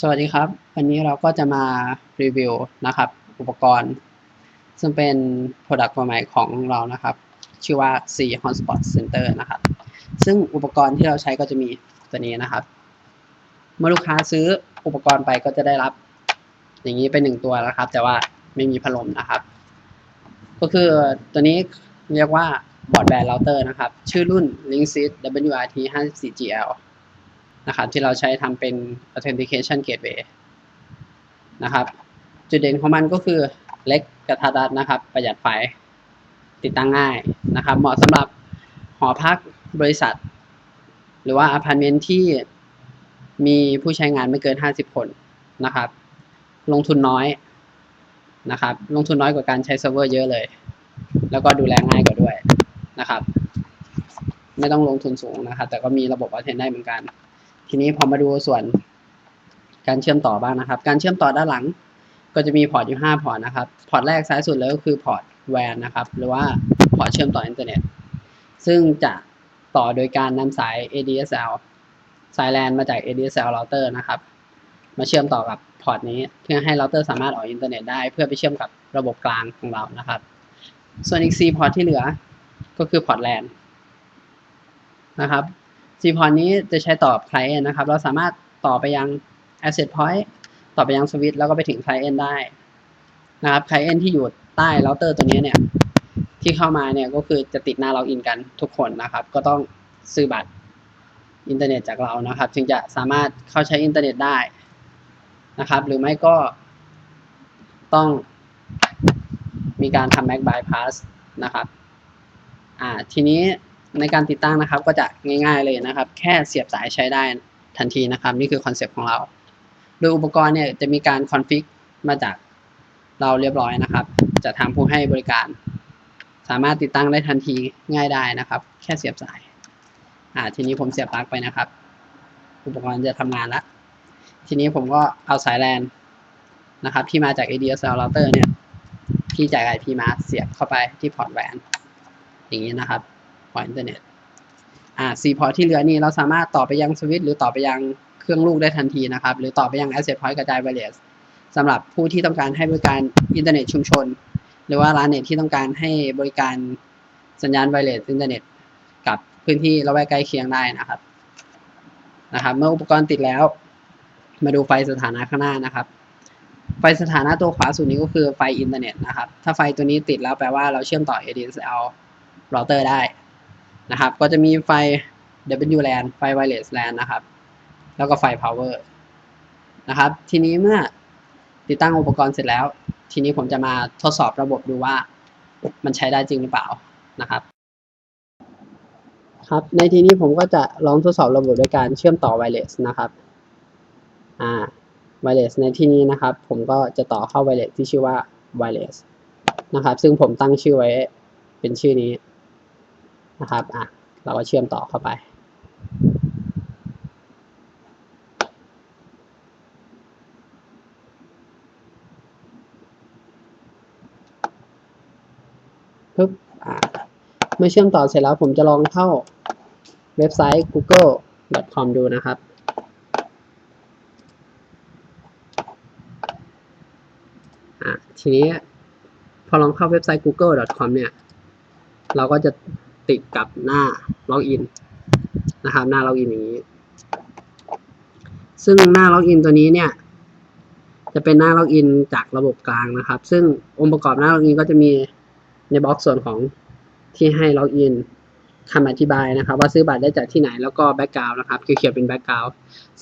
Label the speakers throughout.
Speaker 1: สวัสดีครับ วันนี้เราก็จะมารีวิวนะครับ อุปกรณ์ ซึ่งเป็น Product ตัวใหม่ของเรานะครับ ชื่อว่า C Hotspot Center นะครับ ซึ่งอุปกรณ์ที่เราใช้ก็จะมีตัวนี้นะครับ เมื่อลูกค้าซื้ออุปกรณ์ไปก็จะได้รับ อย่างนี้เป็นหนึ่งตัวนะครับ แต่ว่าไม่มีพัดลมนะครับ ก็คือตัวนี้เรียกว่าบอร์ดแบนเราเตอร์นะครับ ชื่อรุ่น Linksys WRT 54 GL นะครับที่เราใช้ทำเป็น authentication gateway นะครับจุดเด่นของมันก็คือเล็กกระทัดรัดนะครับ ประหยัดไฟติดตั้งง่ายนะครับ เหมาะสำหรับหอพักบริษัท หรือว่าอพาร์ตเมนต์ที่มีผู้ใช้งานไม่เกิน 50 คนนะครับ ลงทุนน้อยนะครับ ลงทุนน้อยกว่าการใช้เซิร์ฟเวอร์เยอะเลย แล้วก็ดูแลง่ายกว่าด้วยนะครับ ไม่ต้องลงทุนสูงนะครับ แต่ก็มีระบบอัลเทนได้เหมือนกัน ทีนี้พอมาดูส่วนการเชื่อมต่อบ้างนะครับ การเชื่อมต่อด้านหลังก็จะมีพอร์ตอยู่ 5 พอร์ตนะครับ พอร์ตแรกซ้ายสุดเลยก็คือพอร์ต WAN นะครับ หรือว่าพอร์ตเชื่อมต่ออินเทอร์เน็ต ซึ่งจะต่อโดยการนำสาย ADSL สาย LAN มาจาก ADSL router นะครับ มาเชื่อมต่อกับพอร์ตนี้ เพื่อให้เราเตอร์สามารถออกอินเทอร์เน็ตได้ เพื่อไปเชื่อมกับระบบกลางของเรานะครับ ส่วนอีก 4 พอร์ตที่เหลือก็คือพอร์ต LAN นะครับ ซีพอร์นี้จะใช้ต่อ client นะครับ เราสามารถต่อไปยัง asset point ต่อไปยังสวิตช์แล้วก็ไปถึง client ได้นะครับ client ที่อยู่ใต้เราเตอร์ตัวนี้เนี่ยที่เข้ามาเนี่ยก็คือจะติดหน้าล็อกอินกันทุกคนนะครับ ก็ต้องซื้อบัตรอินเทอร์เน็ตจากเรานะครับ จึงจะสามารถเข้าใช้อินเทอร์เน็ตได้นะครับ หรือไม่ก็ต้องมีการทำ Mac bypass นะครับ อ่า ทีนี้ ในการติดตั้งนะครับก็จะง่าย ๆเลยนะครับ แค่เสียบสายใช้ได้ทันทีนะครับ นี่คือคอนเซปต์ของเรา โดยอุปกรณ์เนี่ยจะมีการคอนฟิกมาจากเราเรียบร้อยนะครับ จะทำผู้ให้บริการ สามารถติดตั้งได้ทันทีง่ายได้นะครับ แค่เสียบสายอ่าทีนี้ผมเสียบปลั๊กไปนะครับ อุปกรณ์จะทำงานแล้วทีนี้ผมก็เอาสายแลนนะครับ ที่มาจาก ADSL router เนี่ยที่จ่าก IP มาเสียบเข้าไปที่พอร์ตแวนอย่างนี้นะครับ พอร์ตอินเทอร์เน็ตอ่า C พอร์ตที่เหลือนี่เราสามารถต่อไปยังสวิตช์หรือต่อไปยังเครื่องลูกได้ทันทีนะครับ หรือต่อไปยัง Asset Point กระจายไวเลสสำหรับผู้ที่ต้องการให้บริการอินเทอร์เน็ตชุมชน หรือว่าร้านเน็ตที่ต้องการให้บริการสัญญาณไวเลสอินเทอร์เน็ตกับพื้นที่ละแวกใกล้เคียงได้นะครับนะครับเมื่ออุปกรณ์ติดแล้ว มาดูไฟสถานะข้างหน้านะครับ ไฟสถานะตัวขวาสุดนี้ก็คือไฟอินเทอร์เน็ตนะครับ ถ้าไฟตัวนี้ติดแล้วแปลว่าเราเชื่อมต่อ ADSL router ได้ นะครับ ก็จะมีไฟ WLAN ไฟ Wireless LAN นะครับ แล้วก็ไฟ Power นะครับ ทีนี้เมื่อติดตั้งอุปกรณ์เสร็จแล้ว ทีนี้ผมจะมาทดสอบระบบดูว่ามันใช้ได้จริงหรือเปล่านะครับ ครับ ในทีนี้ผมก็จะลองทดสอบระบบโดยการเชื่อมต่อ Wireless นะครับ อ่า Wireless ในที่นี้นะครับ ผมก็จะต่อเข้า Wireless ที่ชื่อว่า Wireless นะครับ ซึ่งผมตั้งชื่อไว้เป็นชื่อนี้ นะครับอะเราก็เชื่อมต่อเข้าไป ปึ๊บอ่าเมื่อเชื่อมต่อเสร็จแล้วผมจะลองเข้าเว็บไซต์ google.com ดูนะครับอ่าทีนี้พอลองเข้าเว็บไซต์ google.com เนี่ย เราก็จะ ติดกับหน้าล็อกอินนะครับหน้าล็อกอินอย่างนี้ ซึ่งหน้าล็อกอินตัวนี้เนี่ย จะเป็นหน้าล็อกอินจากระบบกลางนะครับ ซึ่งองค์ประกอบหน้าล็อกอินก็จะมีในบล็อกส่วนของที่ให้ล็อกอินคำอธิบายนะครับ ว่าซื้อบัตรได้จากที่ไหนแล้วก็แบ็กกราวน์นะครับเขียวๆเป็นแบ็กกราวน์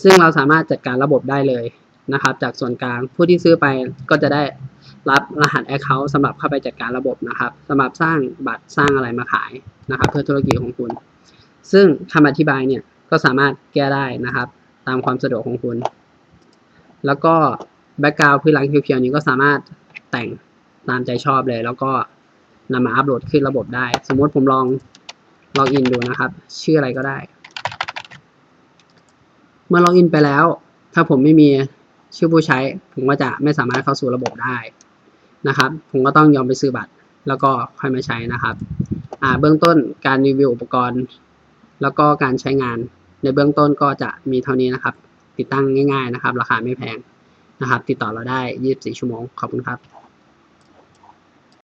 Speaker 1: ซึ่งเราสามารถจัดการระบบได้เลยนะครับ จากส่วนกลางผู้ที่ซื้อไปก็จะได้ รับรหัส Account สำหรับเข้าไปจัดการระบบนะครับสำหรับสร้างบัตรสร้างอะไรมาขายนะครับ เพื่อธุรกิจของคุณ ซึ่งคำอธิบายเนี่ยก็สามารถแก้ได้นะครับ ตามความสะดวกของคุณ แล้วก็แบ็กกราวด์พื้นหลังเขียวๆนี้ก็สามารถแต่งตามใจชอบเลย แล้วก็นำมาอัปโหลดขึ้นระบบได้ สมมติผมลองล็อกอินดูนะครับ ชื่ออะไรก็ได้ เมื่อล็อกอินไปแล้ว ถ้าผมไม่มีชื่อผู้ใช้ ผมก็จะไม่สามารถเข้าสู่ระบบได้ นะครับ ผมก็ต้องยอมไปซื้อบัตร แล้วก็ค่อยมาใช้นะครับอ่าเบื้องต้นการรีวิวอุปกรณ์ แล้วก็การใช้งาน ในเบื้องต้นก็จะมีเท่านี้นะครับ ติดตั้งง่าย ๆนะครับ ราคาไม่แพงนะครับ ติดต่อเราได้ 24 ชั่วโมง ขอบคุณครับ